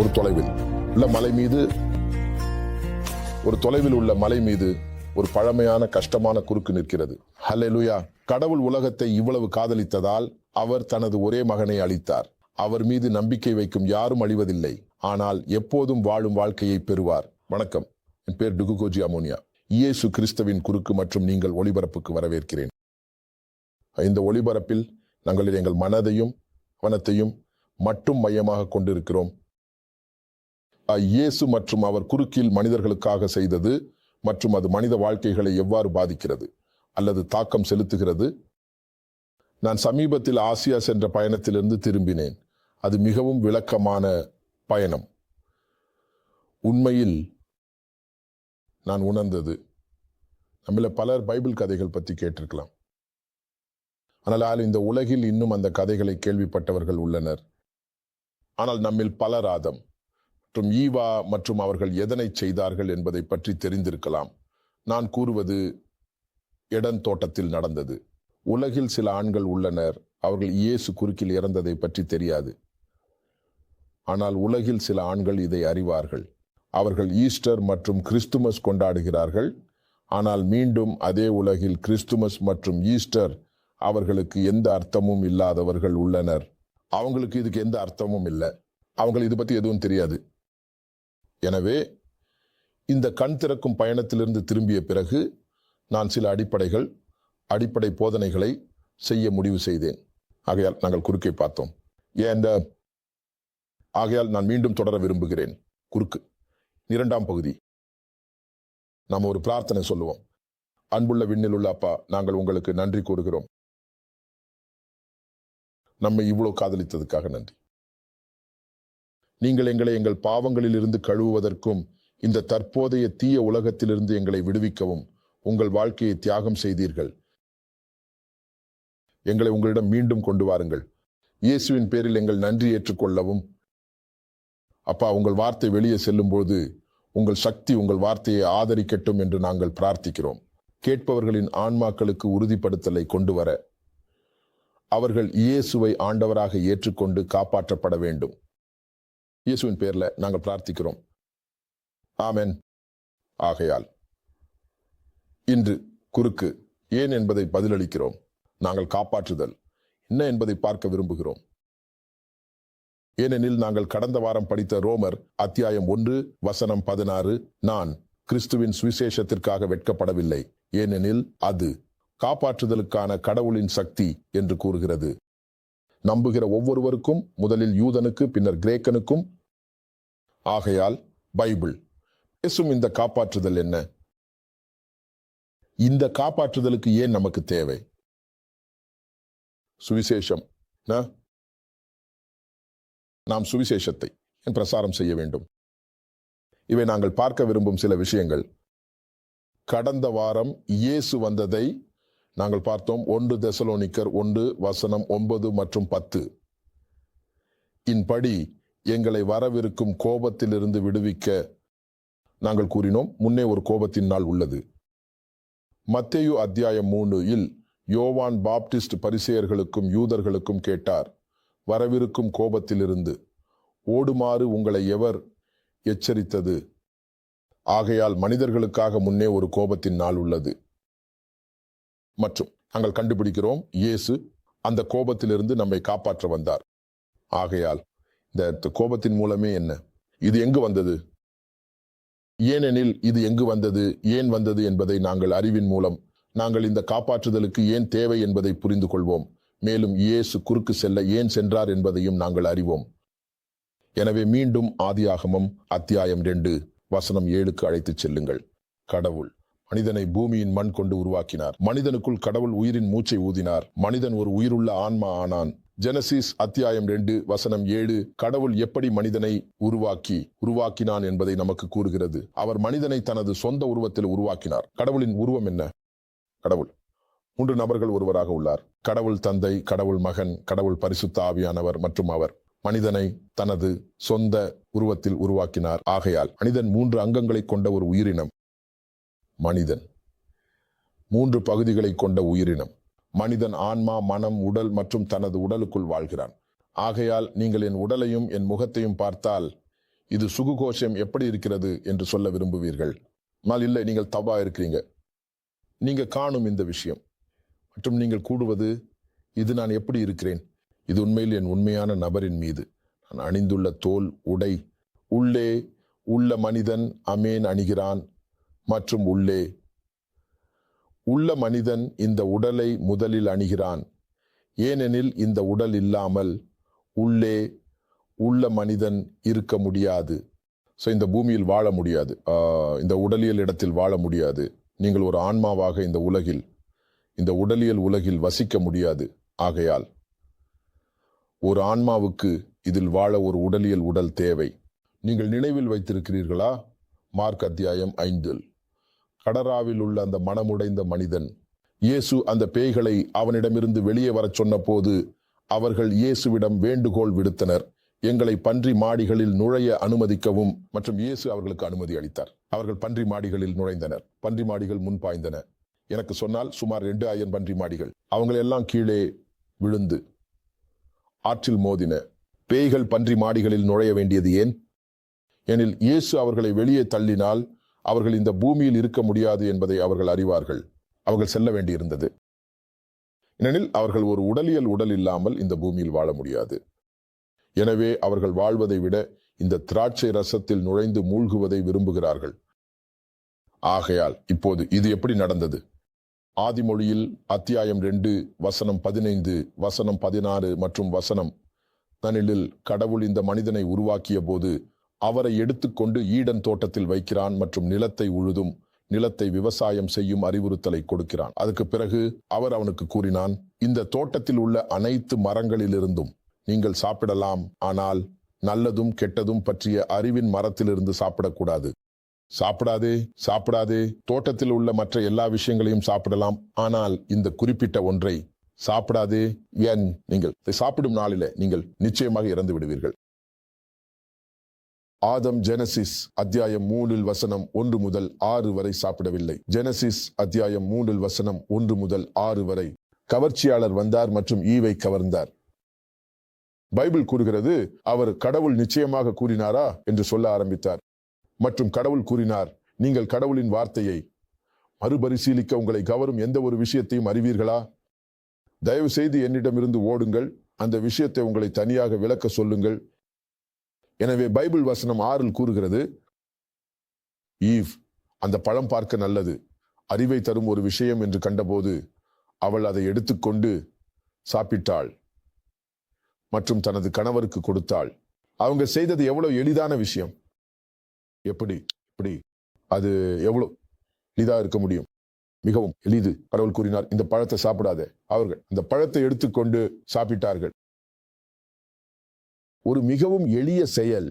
ஒரு தொலைவில். உள்ள மலை மீது ஒரு தொலைவில் உள்ள மலை மீது ஒரு பழமையான கஷ்டமான குறுக்கு நிற்கிறது. ஹலெலுயா கடவுள் உலகத்தை இவ்வளவு காதலித்ததால் அவர் தனது ஒரே மகனை அளித்தார் அவர் மீது நம்பிக்கை வைக்கும் யாரும் அழிவதில்லை. ஆனால் எப்போதும் வாழும் வாழ்க்கையை பெறுவார். வணக்கம். என் பேர் டுகுகோஜி அமோனியா. இயேசு கிறிஸ்தவின் குறுக்கு மற்றும் நீங்கள் ஒளிபரப்புக்கு வரவேற்கிறேன். இந்த ஒளிபரப்பில் நாங்கள் எங்கள் மனதையும் வனத்தையும் மட்டும் மையமாக கொண்டிருக்கிறோம். இயேசு மற்றும் அவர் குறுக்கில் மனிதர்களுக்காக செய்தது மற்றும் அது மனித வாழ்க்கைகளை எவ்வாறு பாதிக்கிறது அல்லது தாக்கம் செலுத்துகிறது? நான் சமீபத்தில் ஆசியா சென்ற பயணத்திலிருந்து திரும்பினேன். அது மிகவும் விளக்கமான பயணம். உண்மையில் நான் உணர்ந்தது. நம்மள பலர் பைபிள் கதைகள் பற்றி கேட்டிருக்கலாம். ஆனால் இந்த உலகில் இன்னும் அந்த கதைகளை கேள்விப்பட்டவர்கள் உள்ளனர். ஆனால் நம்மில் பலர் ஆதம். மற்றும் ஈவா மற்றும் அவர்கள் எதனை செய்தார்கள் என்பதை பற்றி தெரிந்திருக்கலாம். நான் கூறுவது எடன் தோட்டத்தில் நடந்தது. உலகில் சில ஆண்கள் உள்ளனர். அவர்கள் இயேசு குறுக்கில் இறந்ததை பற்றி தெரியாது. ஆனால் உலகில் சில ஆண்கள் இதை அறிவார்கள். அவர்கள் ஈஸ்டர் மற்றும் கிறிஸ்துமஸ் கொண்டாடுகிறார்கள். ஆனால் மீண்டும் அதே உலகில் கிறிஸ்துமஸ் மற்றும் ஈஸ்டர் அவர்களுக்கு எந்த அர்த்தமும் இல்லாதவர்கள் உள்ளனர். அவங்களுக்கு இதுக்கு எந்த அர்த்தமும் இல்லை. அவங்களுக்கு இது பற்றி எதுவும் தெரியாது. எனவே இந்த கண் திறக்கும் பயணத்திலிருந்து திரும்பிய பிறகு நான் சில அடிப்படைகள் அடிப்படை போதனைகளை செய்ய முடிவு செய்தேன். ஆகையால் நாங்கள் குறுக்கை பார்த்தோம். ஏன் இந்த ஆகையால் நான் மீண்டும் தொடர விரும்புகிறேன். குறுக்கு இரண்டாம் பகுதி. நாம் ஒரு பிரார்த்தனை சொல்லுவோம். அன்புள்ள விண்ணில் உள்ள அப்பா நாங்கள் உங்களுக்கு நன்றி கூறுகிறோம். நம்மை இவ்வளோ காதலித்ததுக்காக நன்றி. நீங்கள் எங்களை எங்கள் பாவங்களில் இருந்து கழுவுவதற்கும் இந்த தற்போதைய தீய உலகத்திலிருந்து எங்களை விடுவிக்கவும். உங்கள் வாழ்க்கையை தியாகம் செய்தீர்கள். எங்களை உங்களிடம் மீண்டும் கொண்டு வாருங்கள். இயேசுவின் பேரில் எங்கள் நன்றி ஏற்றுக்கொள்ளவும். அப்பா உங்கள் வார்த்தை வெளியே செல்லும்போது உங்கள் சக்தி உங்கள் வார்த்தையை ஆதரிக்கட்டும் என்று நாங்கள் பிரார்த்திக்கிறோம். கேட்பவர்களின் ஆன்மாக்களுக்கு உறுதிப்படுத்தலை கொண்டு வர அவர்கள் இயேசுவை ஆண்டவராக ஏற்றுக்கொண்டு காப்பாற்றப்பட வேண்டும். இயேசுவின் பேரில் நாங்கள் பிரார்த்திக்கிறோம். ஆமென். ஆகையால் இன்று குறுக்கு ஏன் என்பதை பதிலளிக்கிறோம். நாங்கள் காப்பாற்றுதல். என்ன என்பதை பார்க்க விரும்புகிறோம். ஏனெனில் நாங்கள் கடந்த வாரம் படித்த ரோமர் அத்தியாயம் ஒன்று வசனம் பதினாறு நான் கிறிஸ்துவின் சுவிசேஷத்திற்காக வெட்கப்படவில்லை. ஏனெனில் அது காப்பாற்றுதலுக்கான கடவுளின் சக்தி என்று கூறுகிறது. நம்புகிற ஒவ்வொருவருக்கும் முதலில் யூதனுக்கு பின்னர் கிரேக்கனுக்கும். ஆகையால் பைபிள். பேசும் இந்த காப்பாற்றுதல் என்ன? இந்த காப்பாற்றுதலுக்கு ஏன் நமக்கு தேவை? சுவிசேஷம். நாம் சுவிசேஷத்தை பிரசாரம் செய்ய வேண்டும். இவை நாங்கள் பார்க்க விரும்பும் சில விஷயங்கள். கடந்த வாரம் இயேசு வந்ததை நாங்கள் பார்த்தோம் ஒன்று தெசலோனிக்கர் ஒன்று வசனம் ஒன்பது மற்றும் பத்து. இன்படி எங்களை வரவிருக்கும் கோபத்திலிருந்து விடுவிக்க நாங்கள் கூறினோம் முன்னே ஒரு கோபத்தின் நாள் உள்ளது. மத்தேயு அத்தியாயம் மூணு இல் யோவான் பாப்டிஸ்ட் பரிசெயர்களுக்கும் யூதர்களுக்கும் கேட்டார் வரவிருக்கும் கோபத்திலிருந்து ஓடுமாறு உங்களை எவர் எச்சரித்தது? ஆகையால் மனிதர்களுக்காக முன்னே ஒரு கோபத்தின் நாள் உள்ளது. மற்றும் நாங்கள் கண்டுபிடிக்கிறோம் இயேசு அந்த கோபத்திலிருந்து நம்மை காப்பாற்ற வந்தார். ஆகையால் இந்த கோபத்தின் மூலமே என்ன? இது எங்கு வந்தது? ஏனெனில் இது எங்கு வந்தது? ஏன் வந்தது என்பதை நாங்கள் அறிவின் மூலம் நாங்கள் இந்த காப்பாற்றுதலுக்கு ஏன் தேவை என்பதை புரிந்து கொள்வோம். மேலும் இயேசு குறுக்கு செல்ல ஏன் சென்றார் என்பதையும் நாங்கள் அறிவோம். எனவே மீண்டும் ஆதியாகமம் அத்தியாயம் ரெண்டு வசனம் ஏழுக்கு அழைத்துச் செல்லுங்கள். கடவுள். மனிதனை பூமியின் மண் கொண்டு உருவாக்கினார். மனிதனுக்குள் கடவுள் உயிரின் மூச்சை ஊதினார். மனிதன் ஒரு உயிருள்ள ஆன்மா ஆனான். ஜெனசிஸ் அத்தியாயம் ரெண்டு வசனம் ஏழு கடவுள் எப்படி மனிதனை உருவாக்கி உருவாக்கினான் என்பதை நமக்கு கூறுகிறது. அவர் மனிதனை தனது சொந்த உருவத்தில் உருவாக்கினார். கடவுளின் உருவம் என்ன? கடவுள். மூன்று நபர்கள் ஒருவராக உள்ளார். கடவுள் தந்தை கடவுள் மகன் கடவுள் பரிசுத்த ஆவியானவர் மற்றும் அவர். மனிதனை தனது சொந்த உருவத்தில் உருவாக்கினார். ஆகையால் மனிதன் மூன்று அங்கங்களை கொண்ட ஒரு உயிரினம். மனிதன். மூன்று பகுதிகளை கொண்ட உயிரினம். மனிதன் ஆன்மா மனம் உடல் மற்றும் தனது உடலுக்குள் வாழ்கிறான். ஆகையால் நீங்கள் என் உடலையும் என் முகத்தையும் பார்த்தால் இது சுகுகோஷம் எப்படி இருக்கிறது என்று சொல்ல விரும்புவீர்கள். ஆனால் இல்லை நீங்கள் தவா இருக்கிறீங்க. நீங்கள் காணும் இந்த விஷயம். மற்றும் நீங்கள் கூடுவது இது நான் எப்படி இருக்கிறேன்? இது உண்மையில் என் உண்மையான நபரின் மீது. நான் அணிந்துள்ள தோல் உடை உள்ளே உள்ள மனிதன் அமேன் அணிகிறான். மற்றும் உள்ளே. உள்ள மனிதன் இந்த உடலை முதலில் அணிகிறான். ஏனெனில் இந்த உடல் இல்லாமல் உள்ளே உள்ள மனிதன் இருக்க முடியாது. ஸோ இந்த பூமியில் வாழ முடியாது. இந்த உடலியல் இடத்தில் வாழ முடியாது. நீங்கள் ஒரு ஆன்மாவாக இந்த உலகில் இந்த உடலியல் உலகில் வசிக்க முடியாது. ஆகையால் ஒரு ஆன்மாவுக்கு இதில் வாழ ஒரு உடலியல் உடல் தேவை. நீங்கள் நினைவில் வைத்திருக்கிறீர்களா? மார்க் அத்தியாயம் ஐந்தில். கடராவில் உள்ள அந்த மனமுடைந்த மனிதன். இயேசு அந்த பேய்களை அவனிடமிருந்து வெளியே வரச் சொன்னபோது அவர்கள் இயேசுவிடம் வேண்டுகோள் விடுத்தனர். எங்களை பன்றி மாடிகளில் நுழைய அனுமதிக்கவும் மற்றும் இயேசு அவர்களுக்கு அனுமதி அளித்தார். அவர்கள் பன்றி மாடிகளில் நுழைந்தனர். பன்றி மாடிகள் முன் பாய்ந்தன. எனக்கு சொன்னால் சுமார் ரெண்டு ஆயிரம் பன்றி மாடிகள். அவங்களெல்லாம் கீழே விழுந்து ஆற்றில் மோதின. பேய்கள் பன்றி மாடிகளில் நுழைய வேண்டியது ஏன்? எனில் இயேசு அவர்களை வெளியே தள்ளினால் அவர்கள் இந்த பூமியில் இருக்க முடியாது என்பதை அவர்கள் அறிவார்கள். அவர்கள் செல்ல வேண்டியிருந்தது. ஏனெனில் அவர்கள் ஒரு உடலியல் உடல் இல்லாமல் இந்த பூமியில் வாழ முடியாது. எனவே அவர்கள் வாழ்வதை விட இந்த திராட்சை ரசத்தில் நுழைந்து மூழ்குவதை விரும்புகிறார்கள். ஆகையால் இப்போது இது எப்படி நடந்தது? ஆதிமொழியில் அத்தியாயம் ரெண்டு வசனம் பதினைந்து வசனம் பதினாறு மற்றும் வசனம் தனிலில் கடவுள் இந்த மனிதனை உருவாக்கிய போது அவரை எடுத்துக்கொண்டு ஈடன் தோட்டத்தில் வைக்கிறான் மற்றும் நிலத்தை உழுதும் நிலத்தை விவசாயம் செய்யும் அறிவுறுத்தலை கொடுக்கிறான். அதுக்கு பிறகு அவர் அவனுக்கு கூறினான் இந்த தோட்டத்தில் உள்ள அனைத்து மரங்களிலிருந்தும் நீங்கள் சாப்பிடலாம் ஆனால் நல்லதும் கெட்டதும் பற்றிய அறிவின் மரத்திலிருந்து சாப்பிடக்கூடாது. சாப்பிடாதே சாப்பிடாதே தோட்டத்தில் உள்ள மற்ற எல்லா விஷயங்களையும் சாப்பிடலாம் ஆனால் இந்த குறிப்பிட்ட ஒன்றை சாப்பிடாதே ஏன் நீங்கள் சாப்பிடும் நாளில நீங்கள் நிச்சயமாக இறந்து விடுவீர்கள் ஆதம் ஜெனசிஸ் அத்தியாயம் மூன்றில் வசனம் ஒன்று முதல் ஆறு வரை சாப்பிடவில்லை. ஜெனசிஸ் அத்தியாயம் மூன்றில் வசனம் ஒன்று முதல் ஆறு வரை கவர்ச்சியாளர் வந்தார் மற்றும் ஈவை கவர்ந்தார். பைபிள் கூறுகிறது அவர் கடவுள் நிச்சயமாக கூறினாரா? என்று சொல்ல ஆரம்பித்தார். மற்றும் கடவுள் கூறினார் நீங்கள் கடவுளின் வார்த்தையை மறுபரிசீலிக்க உங்களை கவரும் எந்த ஒரு விஷயத்தையும் அறிவீர்களா? தயவு செய்து என்னிடமிருந்து ஓடுங்கள். அந்த விஷயத்தை உங்களை தனியாக விளக்க சொல்லுங்கள். எனவே பைபிள் வசனம் ஆறில் கூறுகிறது ஈவ் அந்த பழம் பார்க்க நல்லது அறிவை தரும் ஒரு விஷயம் என்று கண்டபோது அவள் அதை எடுத்துக்கொண்டு சாப்பிட்டாள் மற்றும் தனது கணவருக்கு கொடுத்தாள். அவங்க செய்தது எவ்வளவு எளிதான விஷயம். எப்படி எப்படி அது எவ்வளோ எளிதாக இருக்க முடியும்? மிகவும் எளிது. கடவுள் கூறினார் இந்த பழத்தை சாப்பிடாதே. அவர்கள் அந்த பழத்தை எடுத்துக்கொண்டு சாப்பிட்டார்கள். ஒரு மிகவும் எளிய செயல்.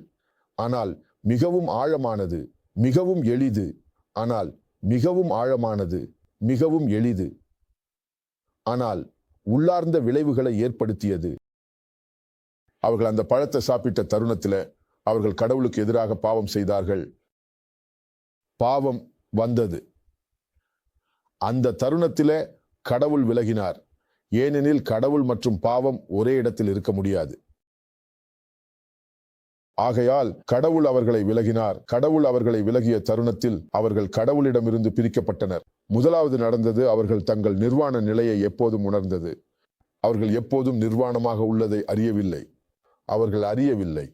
ஆனால் மிகவும் ஆழமானது மிகவும் எளிது. ஆனால் மிகவும் ஆழமானது மிகவும் எளிது. ஆனால் உள்ளார்ந்த விளைவுகளை ஏற்படுத்தியது. அவர்கள் அந்த பழத்தை சாப்பிட்ட தருணத்தில் அவர்கள் கடவுளுக்கு எதிராக பாவம் செய்தார்கள். பாவம் வந்தது. அந்த தருணத்தில் கடவுள் விலகினார். ஏனெனில் கடவுள் மற்றும் பாவம் ஒரே இடத்தில் இருக்க முடியாது. ஆகையால் கடவுள் அவர்களை விலகினார். கடவுள் அவர்களை விலகிய தருணத்தில் அவர்கள் கடவுளிடமிருந்து பிரிக்கப்பட்டனர். முதலாவது நடந்தது அவர்கள் தங்கள் நிர்வாண நிலையை எப்போதும் உணர்ந்தது. அவர்கள் எப்போதும் நிர்வாணமாக உள்ளதை அறியவில்லை. அவர்கள் அறியவில்லை.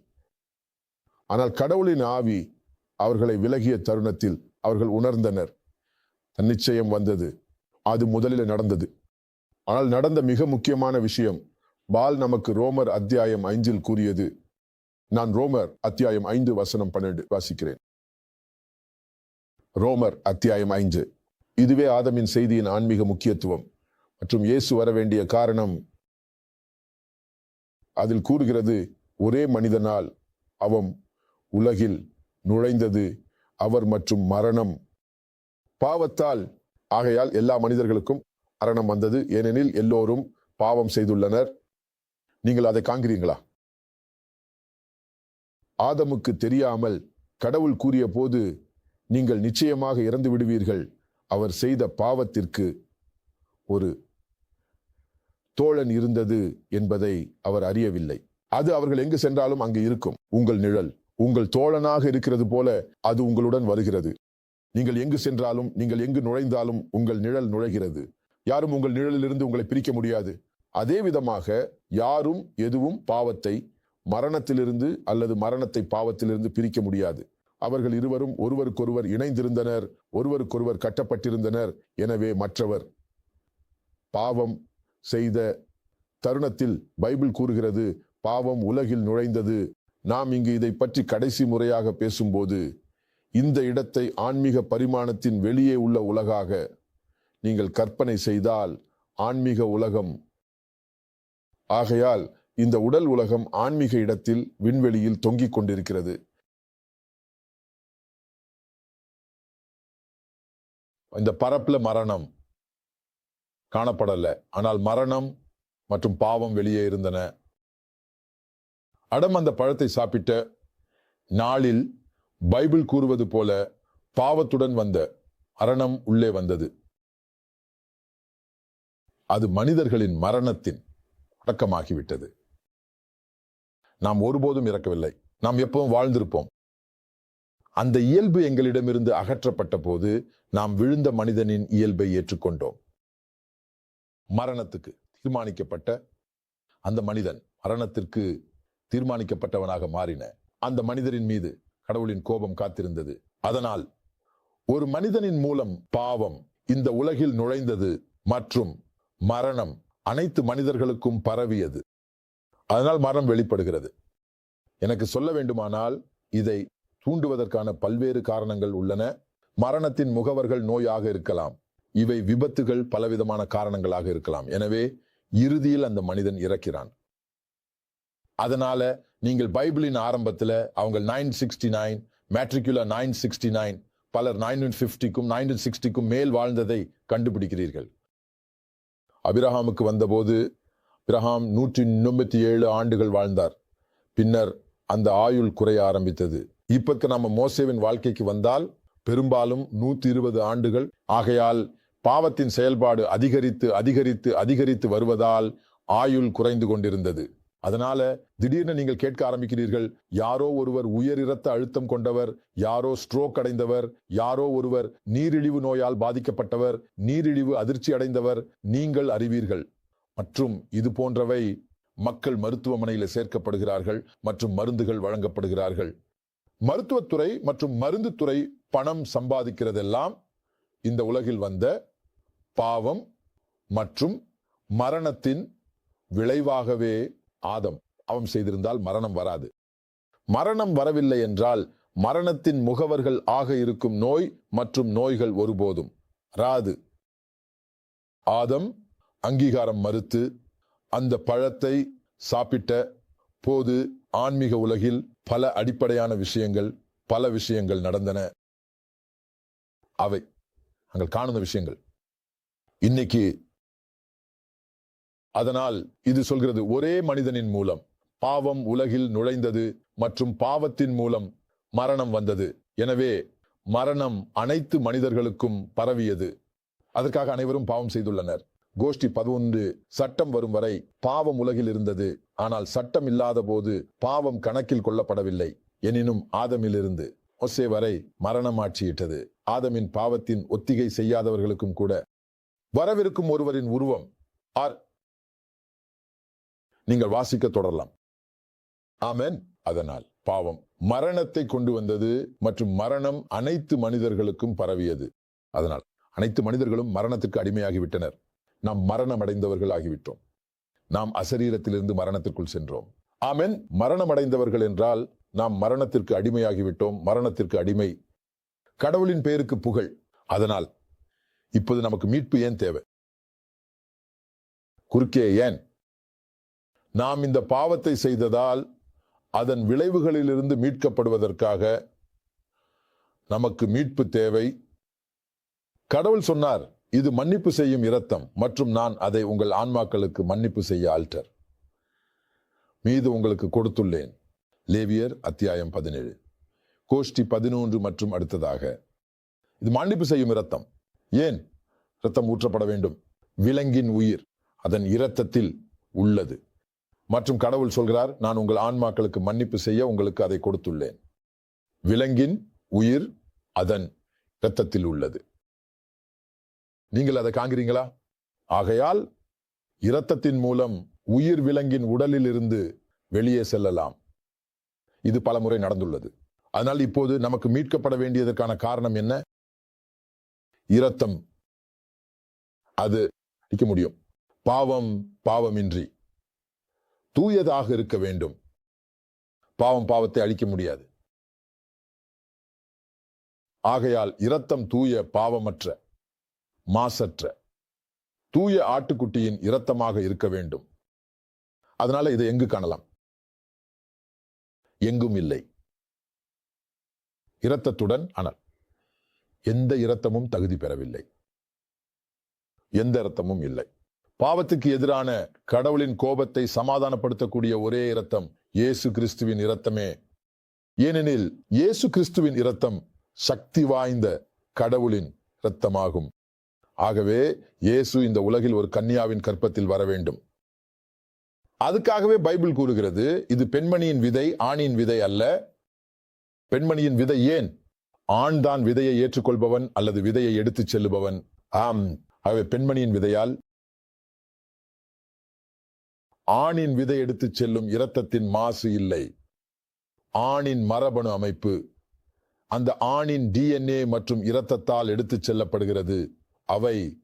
ஆனால் கடவுளின் ஆவி அவர்களை விலகிய தருணத்தில் அவர்கள் உணர்ந்தனர். தன்னிச்சயம் வந்தது. அது முதலில் நடந்தது. ஆனால் நடந்த மிக முக்கியமான விஷயம் பால் நமக்கு ரோமர் அத்தியாயம் ஐந்தில் கூறியது நான் ரோமர் அத்தியாயம் ஐந்து வசனம் பன்னெண்டு வாசிக்கிறேன். ரோமர் அத்தியாயம் ஐந்து. இதுவே ஆதமின் செய்தியின் ஆன்மீக முக்கியத்துவம். மற்றும் இயேசு வர வேண்டிய காரணம் அதில் கூறுகிறது ஒரே மனிதனால் அவம் உலகில் நுழைந்தது அவர் மற்றும் மரணம். பாவத்தால் ஆகையால் எல்லா மனிதர்களுக்கும் மரணம் வந்தது. ஏனெனில் எல்லோரும் பாவம் செய்துள்ளனர். நீங்கள் அதை காண்கிறீங்களா ஆதமுக்கு தெரியாமல் கடவுள் கூறிய போது நீங்கள் நிச்சயமாக இறந்து விடுவீர்கள். அவர் செய்த பாவத்திற்கு ஒரு தோழன் இருந்தது என்பதை அவர் அறியவில்லை. அது அவர்கள் எங்கு சென்றாலும் அங்கு இருக்கும். உங்கள் நிழல் உங்கள் தோழனாக இருக்கிறது போல அது உங்களுடன் வருகிறது. நீங்கள் எங்கு சென்றாலும் நீங்கள் எங்கு நுழைந்தாலும் உங்கள் நிழல் நுழைகிறது. யாரும் உங்கள் நிழலிலிருந்து உங்களை பிரிக்க முடியாது. அதே விதமாக யாரும் எதுவும் பாவத்தை மரணத்திலிருந்து அல்லது மரணத்தை பாவத்திலிருந்து பிரிக்க முடியாது. அவர்கள் இருவரும் ஒருவருக்கொருவர் இணைந்திருந்தனர் ஒருவருக்கொருவர் கட்டப்பட்டிருந்தனர் எனவே மற்றவர் பாவம் செய்த தருணத்தில் பைபிள் கூறுகிறது பாவம் உலகில் நுழைந்தது. நாம் இங்கு இதை பற்றி கடைசி முறையாக பேசும்போது இந்த இடத்தை ஆன்மீக பரிமாணத்தின் வெளியே உள்ள உலகாக நீங்கள் கற்பனை செய்தால் ஆன்மீக உலகம் ஆகையால் இந்த உடல் உலகம் ஆன்மீக இடத்தில் விண்வெளியில் தொங்கிக் கொண்டிருக்கிறது. இந்த பரப்பில் மரணம் காணப்படல. ஆனால் மரணம் மற்றும் பாவம் வெளியே இருந்தன. அடம் அந்த பழத்தை சாப்பிட்ட நாளில் பைபிள் கூறுவது போல பாவத்துடன் வந்த மரணம் உள்ளே வந்தது. அது மனிதர்களின் மரணத்தின் அடக்கமாகிவிட்டது நாம் ஒருபோதும் இறக்கவில்லை. நாம் எப்பவும் வாழ்ந்திருப்போம். அந்த இயல்பு எங்களிடமிருந்து அகற்றப்பட்ட போது நாம் விழுந்த மனிதனின் இயல்பை ஏற்றுக்கொண்டோம். மரணத்துக்கு தீர்மானிக்கப்பட்ட அந்த மனிதன் மரணத்திற்கு தீர்மானிக்கப்பட்டவனாக மாறின. அந்த மனிதரின் மீது கடவுளின் கோபம் காத்திருந்தது. அதனால் ஒரு மனிதனின் மூலம் பாவம் இந்த உலகில் நுழைந்தது மற்றும் மரணம் அனைத்து மனிதர்களுக்கும் பரவியது. அதனால் மரணம் வெளிப்படுகிறது. எனக்கு சொல்ல வேண்டுமானால் இதை தூண்டுவதற்கான பல்வேறு காரணங்கள் உள்ளன. மரணத்தின் முகவர்கள் நோயாக இருக்கலாம். இவை விபத்துகள் பலவிதமான காரணங்களாக இருக்கலாம். எனவே இறுதியில் அந்த மனிதன் இறக்கிறான். அதனால நீங்கள் பைபிளின் ஆரம்பத்தில் அவங்க நைன் சிக்ஸ்டி நைன் மேட்ரிகுலா நைன் சிக்ஸ்டி நைன் பலர் நைன் ஃபிஃப்டிக்கும் நைன்டீன் சிக்ஸ்டிக்கும் மேல் வாழ்ந்ததை கண்டுபிடிக்கிறீர்கள். அபிரஹாமுக்கு வந்தபோது பிரஹாம் நூற்றி எண்பத்தி ஏழு ஆண்டுகள் வாழ்ந்தார். பின்னர் அந்த ஆயுள் குறைய ஆரம்பித்தது. இப்பக்கு நம்ம மோசேவின் வாழ்க்கைக்கு வந்தால் பெரும்பாலும் நூத்தி இருபது ஆண்டுகள். ஆகையால் பாவத்தின் செயல்பாடு அதிகரித்து அதிகரித்து அதிகரித்து வருவதால் ஆயுள் குறைந்து கொண்டிருந்தது. அதனால திடீர்னு நீங்கள் கேட்க ஆரம்பிக்கிறீர்கள் யாரோ ஒருவர் உயர் இரத்த அழுத்தம் கொண்டவர் யாரோ ஸ்ட்ரோக் அடைந்தவர் யாரோ ஒருவர் நீரிழிவு நோயால் பாதிக்கப்பட்டவர் நீரிழிவு அதிர்ச்சி அடைந்தவர் நீங்கள் அறிவீர்கள். மற்றும் இது போன்றவை மக்கள் மருத்துவமனையில் சேர்க்கப்படுகிறார்கள் மற்றும் மருந்துகள் வழங்கப்படுகிறார்கள். மருத்துவத்துறை மற்றும் மருந்து துறை பணம் சம்பாதிக்கிறதெல்லாம் இந்த உலகில் வந்த பாவம் மற்றும் மரணத்தின் விளைவாகவே ஆதம் அவம் செய்திருந்தால் மரணம் வராது. மரணம் வரவில்லை என்றால் மரணத்தின் முகவர்கள் ஆக இருக்கும் நோய் மற்றும் நோய்கள் ஒருபோதும் ராது ஆதம் அங்கீகாரம் மறுத்து அந்த பழத்தை சாப்பிட்ட போது ஆன்மீக உலகில் பல அடிப்படையான விஷயங்கள் பல விஷயங்கள் நடந்தன. அவை நாங்கள் காணுந்த விஷயங்கள். இன்னைக்கு அதனால் இது சொல்கிறது ஒரே மனிதனின் மூலம். பாவம் உலகில் நுழைந்தது மற்றும் பாவத்தின் மூலம் மரணம் வந்தது. எனவே மரணம் அனைத்து மனிதர்களுக்கும் பரவியது. அதற்காக அனைவரும் பாவம் செய்துள்ளனர். கோஷ்டி பதினொன்று சட்டம் வரும் வரை பாவம் உலகில் இருந்தது. ஆனால் சட்டம் இல்லாத போது பாவம் கணக்கில் கொள்ளப்படவில்லை. எனினும் ஆதமிலிருந்து ஒசே வரை மரணம் ஆட்சியிட்டது. ஆதமின் பாவத்தின் ஒத்திகை செய்யாதவர்களுக்கும் கூட வரவிருக்கும் ஒருவரின் உருவம் ஆர். நீங்கள் வாசிக்க தொடரலாம். ஆமென். அதனால் பாவம் மரணத்தை கொண்டு வந்தது மற்றும் மரணம் அனைத்து மனிதர்களுக்கும் பரவியது. அதனால் அனைத்து மனிதர்களும் மரணத்துக்கு அடிமையாகிவிட்டனர். நாம் மரணம் அடைந்தவர்கள் ஆகிவிட்டோம் நாம் அசரீரத்திலிருந்து மரணத்திற்குள் சென்றோம். ஆமென். மரணம் அடைந்தவர்கள் என்றால் நாம் மரணத்திற்கு அடிமையாகிவிட்டோம். மரணத்திற்கு அடிமை. கடவுளின் பெயருக்கு புகழ். அதனால் இப்போது நமக்கு மீட்பு ஏன் தேவை? குறுக்கே ஏன்? நாம் இந்த பாவத்தை செய்ததால் அதன் விளைவுகளிலிருந்து மீட்கப்படுவதற்காக நமக்கு மீட்பு தேவை. கடவுள் சொன்னார் இது மன்னிப்பு செய்யும் இரத்தம் மற்றும் நான் அதை உங்கள் ஆன்மாக்களுக்கு மன்னிப்பு செய்ய ஆல்டர் மீது உங்களுக்கு கொடுத்துள்ளேன். லேவியர் அத்தியாயம் பதினேழு. கோஷ்டி பதினொன்று மற்றும் அடுத்ததாக. இது மன்னிப்பு செய்யும் இரத்தம். ஏன்? இரத்தம் ஊற்றப்பட வேண்டும். விலங்கின் உயிர் அதன் இரத்தத்தில் உள்ளது. மற்றும் கடவுள் சொல்கிறார் நான் உங்கள் ஆன்மாக்களுக்கு மன்னிப்பு செய்ய உங்களுக்கு அதை கொடுத்துள்ளேன். விலங்கின் உயிர் அதன் இரத்தத்தில் உள்ளது. நீங்கள் அதை காண்கிறீங்களா? ஆகையால் இரத்தத்தின் மூலம் உயிர் விலங்கின் உடலில் இருந்து வெளியே செல்லலாம். இது பல முறை நடந்துள்ளது. அதனால் இப்போது நமக்கு மீட்கப்பட வேண்டியதற்கான காரணம் என்ன? இரத்தம். அது அடிக்க முடியும். பாவம் பாவமின்றி. தூயதாக இருக்க வேண்டும். பாவம் பாவத்தை அழிக்க முடியாது. ஆகையால் இரத்தம் தூய பாவமற்ற. மாசற்ற தூய ஆட்டுக்குட்டியின் இரத்தமாக இருக்க வேண்டும். அதனால இதை எங்கு காணலாம்? எங்கும் இல்லை. இரத்தத்துடன் ஆனால் எந்த இரத்தமும் தகுதி பெறவில்லை. எந்த இரத்தமும் இல்லை. பாவத்துக்கு எதிரான கடவுளின் கோபத்தை சமாதானப்படுத்தக்கூடிய ஒரே இரத்தம் இயேசு கிறிஸ்துவின் இரத்தமே. ஏனெனில் இயேசு கிறிஸ்துவின் இரத்தம் சக்தி வாய்ந்த கடவுளின் இரத்தமாகும். ஆகவே இயேசு இந்த உலகில் ஒரு கன்னியாவின் கற்பத்தில் வர வேண்டும் அதுக்காகவே பைபிள் கூறுகிறது இது பெண்மணியின் விதை ஆணின் விதை அல்ல. பெண்மணியின் விதை ஏன்? ஆண் தான் விதையை ஏற்றுக்கொள்பவன் அல்லது விதையை எடுத்துச் செல்லுபவன். ஆம். ஆகவே பெண்மணியின் விதையால் ஆணின் விதை எடுத்துச் செல்லும் இரத்தத்தின் மாசு இல்லை. ஆணின் மரபணு அமைப்பு. அந்த ஆணின் டிஎன்ஏ மற்றும் இரத்தத்தால் எடுத்துச் செல்லப்படுகிறது. அவை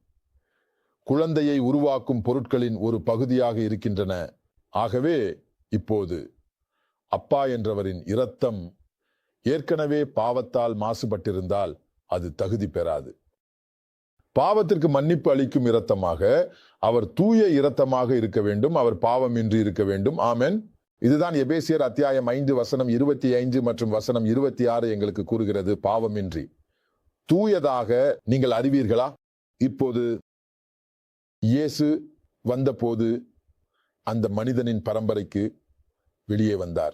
குழந்தையை உருவாக்கும் பொருட்களின் ஒரு பகுதியாக இருக்கின்றன. ஆகவே இப்போது அப்பா என்றவரின் இரத்தம் ஏற்கனவே பாவத்தால் மாசுபட்டிருந்தால் அது தகுதி பெறாது. பாவத்திற்கு மன்னிப்பு அளிக்கும் இரத்தமாக அவர் தூய இரத்தமாக இருக்க வேண்டும் அவர் பாவம் இன்றி இருக்க வேண்டும். ஆமென். இதுதான் எபேசியர் அத்தியாயம் ஐந்து வசனம் இருபத்தி ஐந்து மற்றும் வசனம் இருபத்தி ஆறு எங்களுக்கு கூறுகிறது. பாவமின்றி. தூயதாக நீங்கள் அறிவீர்களா? இப்போது இயேசு வந்தபோது அந்த மனிதனின் பரம்பரைக்கு வெளியே வந்தார்.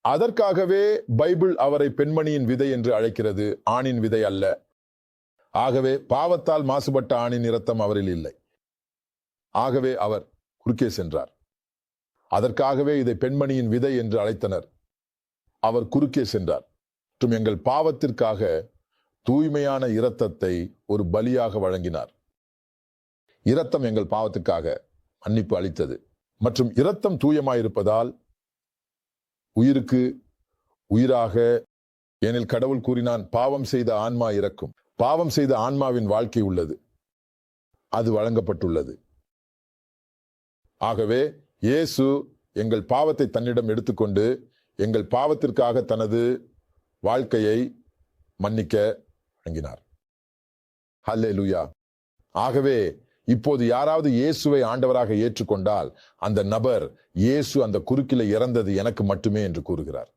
அதற்காகவே பைபிள் அவரை பெண்மணியின் விதை என்று அழைக்கிறது ஆணின் விதை அல்ல. ஆகவே பாவத்தால் மாசுபட்ட ஆணின் இரத்தம் அவரில் இல்லை. ஆகவே அவர் குறுக்கே சென்றார். அதற்காகவே இதை பெண்மணியின் விதை என்று அழைத்தனர். அவர் குறுக்கே சென்றார். மற்றும் எங்கள் பாவத்திற்காக தூய்மையான இரத்தத்தை ஒரு பலியாக வழங்கினார். இரத்தம் எங்கள் பாவத்துக்காக மன்னிப்பு அளித்தது. மற்றும் இரத்தம் தூயமாயிருப்பதால் உயிருக்கு உயிராக எனில் கடவுள் கூறினான் பாவம் செய்த ஆன்மா இறக்கும். பாவம் செய்த ஆன்மாவின் வாழ்க்கை உள்ளது. அது வழங்கப்பட்டுள்ளது. ஆகவே இயேசு எங்கள் பாவத்தை தன்னிடம் எடுத்துக்கொண்டு எங்கள் பாவத்திற்காக தனது வாழ்க்கையை மன்னிக்க அங்கினார் ஹல்லே லூயா ஆகவே இப்போது யாராவது இயேசுவை ஆண்டவராக ஏற்றுக்கொண்டால் அந்த நபர் இயேசு அந்த குறுக்கில இறந்தது எனக்கு மட்டுமே என்று கூறுகிறார்.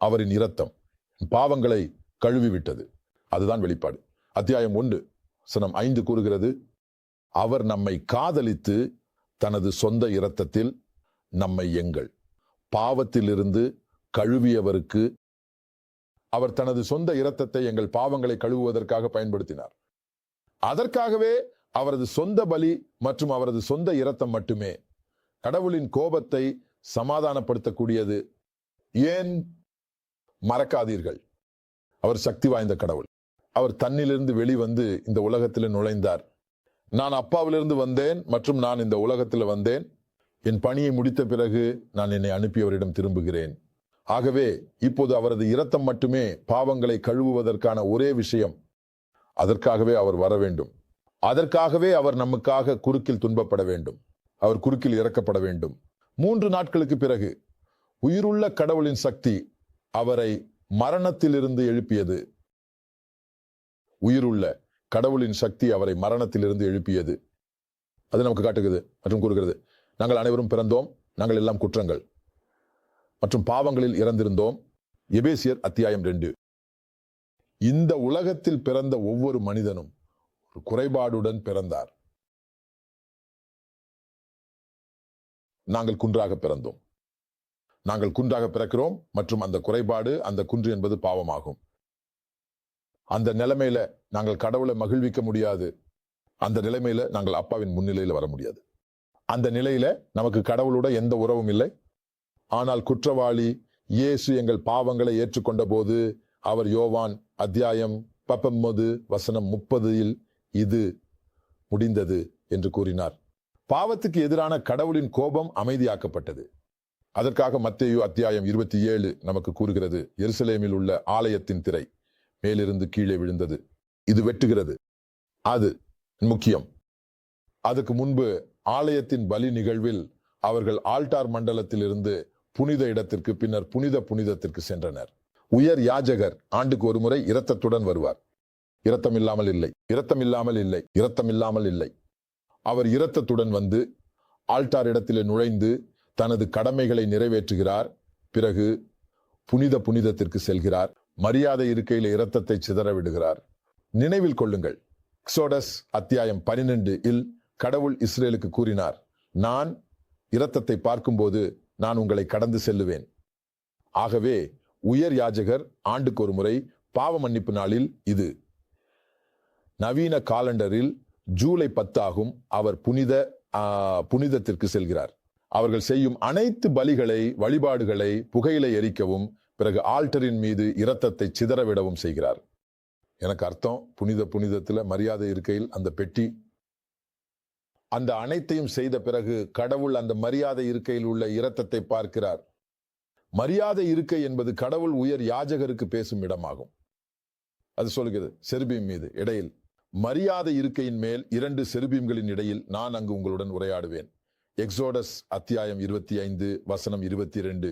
அவரின் இரத்தம் பாவங்களை கழுவி விட்டது அதுதான் வெளிப்பாடு. அத்தியாயம் ஒன்று சனம் ஐந்து கூறுகிறது அவர் நம்மை காதலித்து தனது சொந்த இரத்தத்தில் நம்மை எங்கள். பாவத்திலிருந்து கழுவியவருக்கு அவர் தனது சொந்த இரத்தத்தை எங்கள் பாவங்களை கழுவுவதற்காக பயன்படுத்தினார். அதற்காகவே அவரது சொந்த பலி மற்றும் அவரது சொந்த இரத்தம் மட்டுமே கடவுளின் கோபத்தை சமாதானப்படுத்தக்கூடியது. ஏன்? மறக்காதீர்கள். அவர் சக்தி வாய்ந்த கடவுள். அவர் தன்னிலிருந்து வெளிவந்து இந்த உலகத்தில் நுழைந்தார். நான் அப்பாவிலிருந்து வந்தேன் மற்றும் நான் இந்த உலகத்தில் வந்தேன். என் பணியை முடித்த பிறகு நான் என்னை அனுப்பியவரிடம் திரும்புகிறேன். ஆகவே இப்போது அவரது இரத்தம் மட்டுமே பாவங்களை கழுவுவதற்கான ஒரே விஷயம் அதற்காகவே அவர் வர வேண்டும். அதற்காகவே அவர் நமக்காக குறுக்கில் துன்பப்பட வேண்டும். அவர் குறுக்கில் இறக்கப்பட வேண்டும். மூன்று நாட்களுக்கு பிறகு உயிருள்ள கடவுளின் சக்தி அவரை மரணத்திலிருந்து எழுப்பியது. உயிருள்ள கடவுளின் சக்தி அவரை மரணத்திலிருந்து எழுப்பியது. அது நமக்கு காட்டுகிறது மற்றும் கூறுகிறது. நாங்கள் அனைவரும் பிறந்தோம். நாங்கள் எல்லாம் குற்றங்கள். மற்றும் பாவங்களில் இறந்திருந்தோம். எபேசியர் அத்தியாயம் ரெண்டு. இந்த உலகத்தில் பிறந்த ஒவ்வொரு மனிதனும் ஒரு குறைபாடுடன் பிறந்தார். நாங்கள் குன்றாக பிறந்தோம். நாங்கள் குன்றாக பிறக்கிறோம் மற்றும் அந்த குறைபாடு அந்த குன்று என்பது பாவமாகும். அந்த நிலைமையில நாங்கள் கடவுளை மகிழ்விக்க முடியாது. அந்த நிலைமையில நாங்கள் அப்பாவின் முன்னிலையில் வர முடியாது. அந்த நிலையில நமக்கு கடவுளோட எந்த உறவும் இல்லை. ஆனால் குற்றவாளி இயேசு எங்கள் பாவங்களை ஏற்றுக்கொண்ட போது அவர் யோவான் அத்தியாயம் பத்தொன்பது வசனம் முப்பதில் இது முடிந்தது என்று கூறினார். பாவத்துக்கு எதிரான கடவுளின் கோபம் அமைதியாக்கப்பட்டது. அதற்காக மத்தேயு அத்தியாயம் இருபத்தி ஏழு நமக்கு கூறுகிறது. எருசலேமில் உள்ள ஆலயத்தின் திரை மேலிருந்து கீழே விழுந்தது. இது வெட்டுகிறது. அது முக்கியம். அதுக்கு முன்பு ஆலயத்தின் பலி நிகழ்வில் அவர்கள் ஆல்டார் மண்டலத்திலிருந்து புனித இடத்திற்கு பின்னர் புனித புனிதத்திற்கு சென்றனர். உயர் யாஜகர் ஆண்டுக்கு ஒரு முறை இரத்தத்துடன் வருவார். இரத்தம் இல்லாமல் இல்லை. இரத்தம் இல்லாமல் இல்லை. இரத்தம் இல்லாமல் இல்லை. அவர் இரத்தத்துடன் வந்து ஆல்டார் இடத்திலே நுழைந்து தனது கடமைகளை நிறைவேற்றுகிறார். பிறகு புனித புனிதத்திற்கு செல்கிறார். மரியாதை இருக்கையில் இரத்தத்தை சிதற விடுகிறார் நினைவில் கொள்ளுங்கள். எக்ஸோடஸ் அத்தியாயம் பனிரெண்டு இல் கடவுள் இஸ்ரேலுக்கு கூறினார் நான் இரத்தத்தை பார்க்கும்போது நான் உங்களை கடந்து செல்லுவேன். ஆகவே உயர் யாஜகர் ஆண்டுக்கு ஒரு முறை பாவ மன்னிப்பு நாளில் இது. நவீன காலண்டரில் ஜூலை பத்தாகும் அவர் புனித புனிதத்திற்கு செல்கிறார். அவர்கள் செய்யும் அனைத்து பலிகளை வழிபாடுகளை புகையிலை எரிக்கவும் பிறகு ஆல்டரின் மீது இரத்தத்தை சிதறவிடவும் செய்கிறார். எனக்கு அர்த்தம் புனித புனிதத்தில் மரியாதை இருக்கையில் அந்த பெட்டி அந்த அனைத்தையும் செய்த பிறகு கடவுள் அந்த மரியாதை இருக்கையில் உள்ள இரத்தத்தை பார்க்கிறார். மரியாதை இருக்கை என்பது கடவுள் உயர் யாஜகருக்கு பேசும் இடமாகும். அது சொல்கிறது செருபியம் மீது இடையில். மரியாதை இருக்கையின் மேல் இரண்டு செருபியம்களின் இடையில் நான் அங்கு உங்களுடன் உரையாடுவேன். எக்ஸோடஸ் அத்தியாயம் இருபத்தி ஐந்து வசனம் இருபத்தி ரெண்டு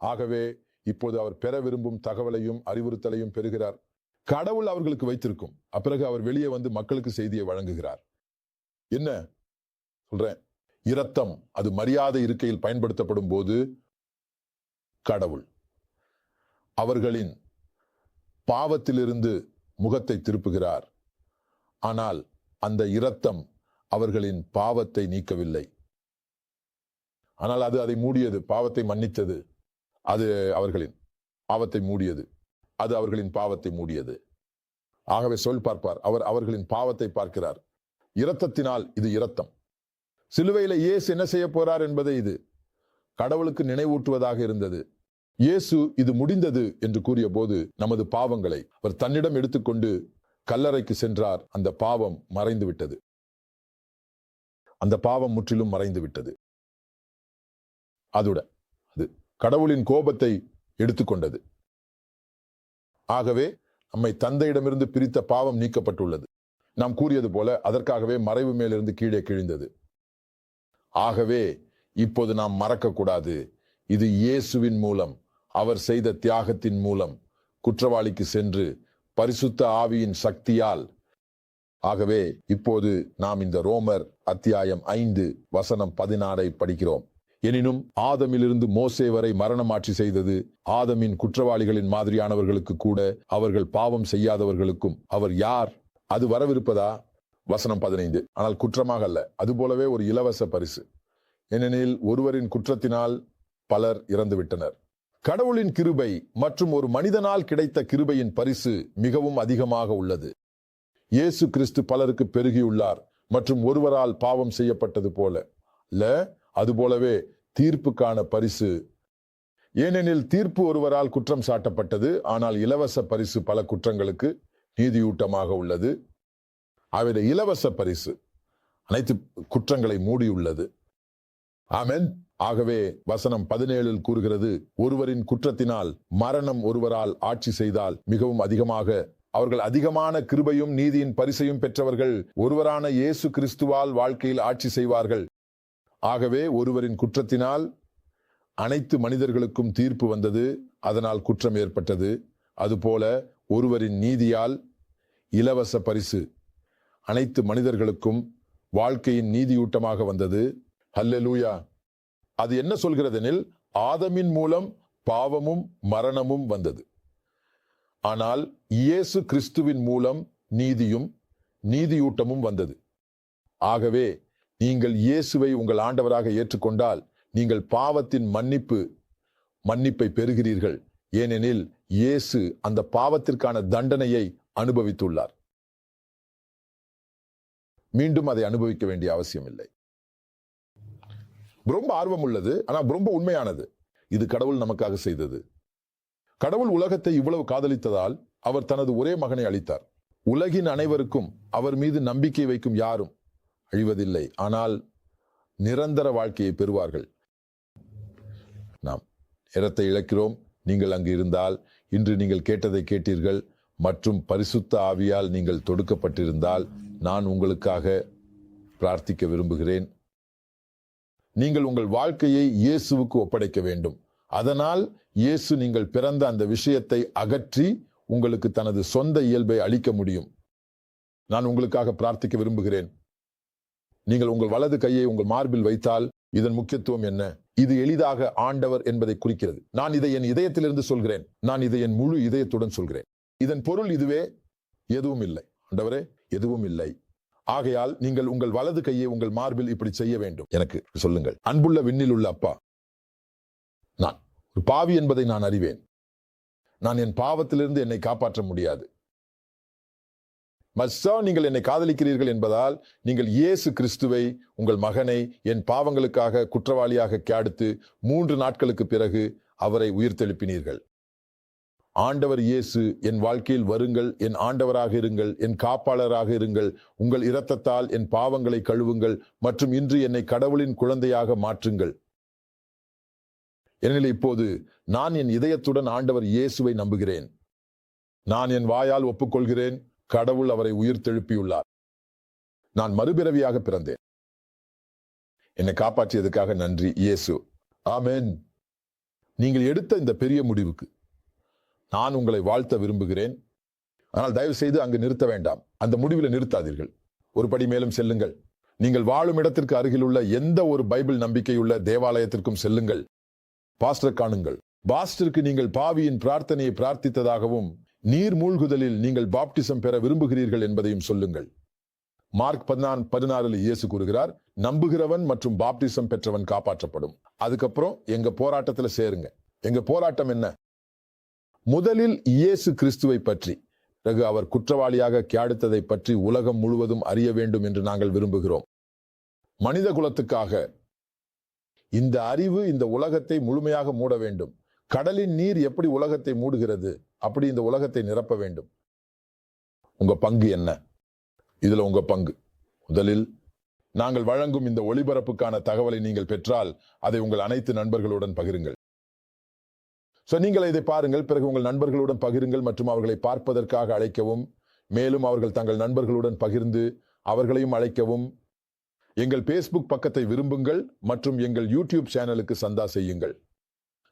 ஆகவே இப்போது அவர் பெற விரும்பும் தகவலையும் அறிவுறுத்தலையும் பெறுகிறார். கடவுள் அவர்களுக்கு வைத்திருக்கும். அப்பிறகு அவர் வெளியே வந்து மக்களுக்கு செய்தியை வழங்குகிறார். என்ன? சொல்றேன். இரத்தம் அது மரியாதை இருக்கையில் பயன்படுத்தப்படும் போது கடவுள். அவர்களின் பாவத்திலிருந்து முகத்தை திருப்புகிறார். ஆனால் அந்த இரத்தம் அவர்களின் பாவத்தை நீக்கவில்லை. ஆனால் அது அதை மூடியது பாவத்தை மன்னித்தது. அது அவர்களின் பாவத்தை மூடியது. அது அவர்களின் பாவத்தை மூடியது. ஆகவே சொல் பார்ப்பார். அவர் அவர்களின் பாவத்தை பார்க்கிறார். இரத்தத்தினால் இது இரத்தம். சிலுவையில இயேசு என்ன செய்ய போறார் என்பதை இது. கடவுளுக்கு நினைவூட்டுவதாக இருந்தது. இயேசு இது முடிந்தது என்று கூறிய போது நமது பாவங்களை அவர் தன்னிடம் எடுத்துக்கொண்டு கல்லறைக்கு சென்றார். அந்த பாவம் மறைந்து விட்டது அந்த பாவம் முற்றிலும் மறைந்து விட்டது அதோட அது கடவுளின் கோபத்தை எடுத்துக்கொண்டது. ஆகவே நம்மை தந்தையிடமிருந்து பிரித்த பாவம் நீக்கப்பட்டுள்ளது. நாம் கூறியது போல அதற்காகவே மறைவு மேலிருந்து கீழே கிழிந்தது. ஆகவே இப்போது நாம் மறக்கக்கூடாது. இது இயேசுவின் மூலம் அவர் செய்த தியாகத்தின் மூலம் குற்றவாளிக்கு சென்று பரிசுத்த ஆவியின் சக்தியால். ஆகவே இப்போது நாம் இந்த ரோமர் அத்தியாயம் ஐந்து வசனம் பதினாறை படிக்கிறோம். எனினும் ஆதமிலிருந்து மோசே வரை மரணமாட்சி செய்தது ஆதமின் குற்றவாளிகளின் மாதிரியானவர்களுக்கு கூட அவர்கள் பாவம் செய்யாதவர்களுக்கும் அவர் யார்? அது வரவிருப்பதா? வசனம் பதினைந்து. ஆனால் குற்றமாக அல்ல. அதுபோலவே ஒரு இலவச பரிசு. ஏனெனில் ஒருவரின் குற்றத்தினால் பலர் இறந்துவிட்டனர். கடவுளின் கிருபை மற்றும் ஒரு மனிதனால் கிடைத்த கிருபையின் பரிசு மிகவும் அதிகமாக உள்ளது. இயேசு கிறிஸ்து பலருக்கு பெருகியுள்ளார் மற்றும் ஒருவரால் பாவம் செய்யப்பட்டது போல. ல அதுபோலவே தீர்ப்புக்கான பரிசு. ஏனெனில் தீர்ப்பு ஒருவரால் குற்றம் சாட்டப்பட்டது. ஆனால் இலவச பரிசு பல குற்றங்களுக்கு நீதியூட்டமாக உள்ளது. அவருடைய இலவச பரிசு. அனைத்து குற்றங்களை மூடியுள்ளது. ஆமென். ஆகவே வசனம் பதினேழில் கூறுகிறது ஒருவரின் குற்றத்தினால் மரணம் ஒருவரால் ஆட்சி செய்தால் மிகவும் அதிகமாக. அவர்கள் அதிகமான கிருபையும் நீதியின் பரிசையும் பெற்றவர்கள் ஒருவரான இயேசு கிறிஸ்துவால் வாழ்க்கையில் ஆட்சி செய்வார்கள். ஆகவே ஒருவரின் குற்றத்தினால் அனைத்து மனிதர்களுக்கும் தீர்ப்பு வந்தது. அதனால் குற்றம் ஏற்பட்டது. அதுபோல ஒருவரின் நீதியால் இலவச பரிசு. அனைத்து மனிதர்களுக்கும் வாழ்க்கையின் நீதியூட்டமாக வந்தது. ஹல்லலூயா. அது என்ன சொல்கிறதெனில் ஆதமின் மூலம் பாவமும் மரணமும் வந்தது. ஆனால் இயேசு கிறிஸ்துவின் மூலம் நீதியும் நீதியூட்டமும் வந்தது. ஆகவே நீங்கள் இயேசுவை உங்கள் ஆண்டவராக ஏற்றுக்கொண்டால் நீங்கள் பாவத்தின் மன்னிப்பு மன்னிப்பை பெறுகிறீர்கள். ஏனெனில் இயேசு அந்த பாவத்திற்கான தண்டனையை அனுபவித்துள்ளார். மீண்டும் அதை அனுபவிக்க வேண்டிய அவசியம் இல்லை ரொம்ப ஆர்வம் உள்ளது ஆனால் ரொம்ப உண்மையானது. இது கடவுள் நமக்காக செய்தது. கடவுள் உலகத்தை இவ்வளவு காதலித்ததால் அவர் தனது ஒரே மகனை அளித்தார் உலகின் அனைவருக்கும் அவர் மீது நம்பிக்கை வைக்கும் யாரும் அழிவதில்லை. ஆனால் நிரந்தர வாழ்க்கையை பெறுவார்கள். நாம் நேரத்தை இழக்கிறோம். நீங்கள் அங்கு இருந்தால் இன்று நீங்கள் கேட்டதை கேட்டீர்கள். மற்றும் பரிசுத்த ஆவியால் நீங்கள் தொடுக்கப்பட்டிருந்தால் நான் உங்களுக்காக பிரார்த்திக்க விரும்புகிறேன். நீங்கள் உங்கள் வாழ்க்கையை இயேசுவுக்கு ஒப்படைக்க வேண்டும். அதனால் இயேசு நீங்கள் பிறந்த அந்த விஷயத்தை அகற்றி உங்களுக்கு தனது சொந்த இயல்பை அளிக்க முடியும். நான் உங்களுக்காக பிரார்த்திக்க விரும்புகிறேன். நீங்கள் உங்கள் வலது கையை உங்கள் மார்பில் வைத்தால் இதன் முக்கியத்துவம் என்ன? இது எளிதாக ஆண்டவர் என்பதை குறிக்கிறது. நான் இதை என் இதயத்திலிருந்து சொல்கிறேன். நான் இதை என் முழு இதயத்துடன் சொல்கிறேன். இதன் பொருள் இதுவே எதுவும் இல்லை ஆண்டவரே எதுவும் இல்லை ஆகையால் நீங்கள் உங்கள் வலது கையை உங்கள் மார்பில் இப்படி செய்ய வேண்டும். எனக்கு சொல்லுங்கள். அன்புள்ள விண்ணில் உள்ள அப்பா நான் ஒரு பாவி என்பதை நான் அறிவேன். நான் என் பாவத்திலிருந்து என்னை காப்பாற்ற முடியாது. மஸ்ஸா நீங்கள் என்னை காதலிக்கிறீர்கள் என்பதால் நீங்கள் இயேசு கிறிஸ்துவை உங்கள் மகனை என் பாவங்களுக்காக குற்றவாளியாக கேடுத்து மூன்று நாட்களுக்கு பிறகு அவரை உயிர்த்தெழுப்பினீர்கள். ஆண்டவர் இயேசு என் வாழ்க்கையில் வருங்கள் என் ஆண்டவராக இருங்கள் என் காப்பாளராக இருங்கள் உங்கள் இரத்தத்தால் என் பாவங்களை கழுவுங்கள் மற்றும் இன்று என்னை கடவுளின் குழந்தையாக மாற்றுங்கள். எனில் இப்போது நான் என் இதயத்துடன் ஆண்டவர் இயேசுவை நம்புகிறேன். நான் என் வாயால் ஒப்புக்கொள்கிறேன் கடவுள் அவரை உயிர்த்தெழுப்பியுள்ளார் நான் மறுபிறவியாக பிறந்தேன். என்னை காப்பாற்றியதுக்காக நன்றி இயேசு. ஆமேன். நீங்கள் எடுத்த இந்த பெரிய முடிவுக்கு நான் உங்களை வாழ்த்த விரும்புகிறேன். ஆனால் தயவு செய்து அங்கு நிறுத்த வேண்டாம். அந்த முடிவில் நிறுத்தாதீர்கள். ஒரு படி மேலும் செல்லுங்கள். நீங்கள் வாழும் இடத்திற்கு அருகிலுள்ள எந்த ஒரு பைபிள் நம்பிக்கையுள்ள தேவாலயத்திற்கும் செல்லுங்கள். பாஸ்டர் காணுங்கள். பாஸ்டருக்கு நீங்கள் பாவியின் பிரார்த்தனையை பிரார்த்தித்ததாகவும் நீர் மூழ்குதலில் நீங்கள் பாப்டிசம் பெற விரும்புகிறீர்கள் என்பதையும் சொல்லுங்கள். மார்க் பதினான் பதினாறுல இயேசு கூறுகிறார் நம்புகிறவன் மற்றும் பாப்டிசம் பெற்றவன் காப்பாற்றப்படும். அதுக்கப்புறம் எங்க போராட்டத்துல சேருங்க. எங்க போராட்டம் என்ன? முதலில் இயேசு கிறிஸ்துவை பற்றி பிறகு அவர் குற்றவாளியாக கேடுத்ததை பற்றி உலகம் முழுவதும் அறிய வேண்டும் என்று நாங்கள் விரும்புகிறோம். மனித குலத்துக்காக இந்த அறிவு இந்த உலகத்தை முழுமையாக மூட வேண்டும். கடலின் நீர் எப்படி உலகத்தை மூடுகிறது அப்படி இந்த உலகத்தை நிரப்ப வேண்டும். உங்க பங்கு என்ன? இதுல உங்க பங்கு. முதலில் நாங்கள் வழங்கும் இந்த ஒளிபரப்புக்கான தகவலை நீங்கள் பெற்றால் அதை உங்கள் அனைத்து நண்பர்களுடன் பகிருங்கள். ஸோ நீங்கள் இதை பாருங்கள். பிறகு உங்கள் நண்பர்களுடன் பகிருங்கள் மற்றும் அவர்களை பார்ப்பதற்காக அழைக்கவும். மேலும் அவர்கள் தங்கள் நண்பர்களுடன் பகிர்ந்து அவர்களையும் அழைக்கவும். எங்கள் பேஸ்புக் பக்கத்தை விரும்புங்கள் மற்றும் எங்கள் யூடியூப் சேனலுக்கு சந்தா செய்யுங்கள்.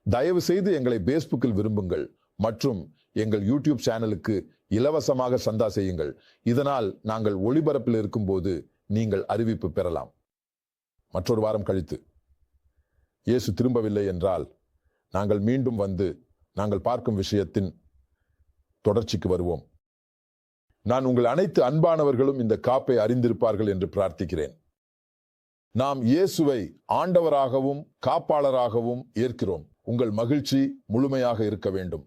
தயவு செய்து எங்களை பேஸ்புக்கில் விரும்புங்கள் மற்றும் எங்கள் யூடியூப் சேனலுக்கு இலவசமாக சந்தா செய்யுங்கள். இதனால் நாங்கள் ஒளிபரப்பில் இருக்கும்போது நீங்கள் அறிவிப்பு பெறலாம். மற்றொரு வாரம் கழித்து. இயேசு திரும்பவில்லை என்றால் நாங்கள் மீண்டும் வந்து நாங்கள் பார்க்கும் விஷயத்தின் தொடர்ச்சிக்கு வருவோம். நான் உங்கள் அனைத்து அன்பானவர்களும் இந்த காப்பை அறிந்திருப்பார்கள் என்று பிரார்த்திக்கிறேன். நாம் இயேசுவை ஆண்டவராகவும் காப்பாளராகவும் ஏற்கிறோம். உங்கள் மகிழ்ச்சி முழுமையாக இருக்க வேண்டும்.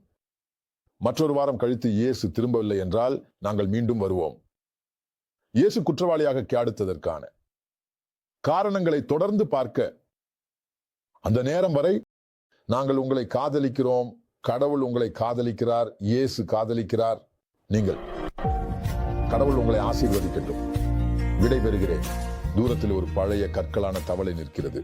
மற்றொரு வாரம் கழித்து இயேசு திரும்பவில்லை என்றால் நாங்கள் மீண்டும் வருவோம். இயேசு குற்றவாளியாக கேடுத்ததற்கான காரணங்களை தொடர்ந்து பார்க்க அந்த நேரம் வரை நாங்கள் உங்களை காதலிக்கிறோம். கடவுள் உங்களை காதலிக்கிறார். இயேசு காதலிக்கிறார். நீங்கள். கடவுள் உங்களை ஆசீர்வதிக்கட்டும். விடை பெறுகிறேன் தூரத்தில் ஒரு பழைய கற்களான தவளை நிற்கிறது.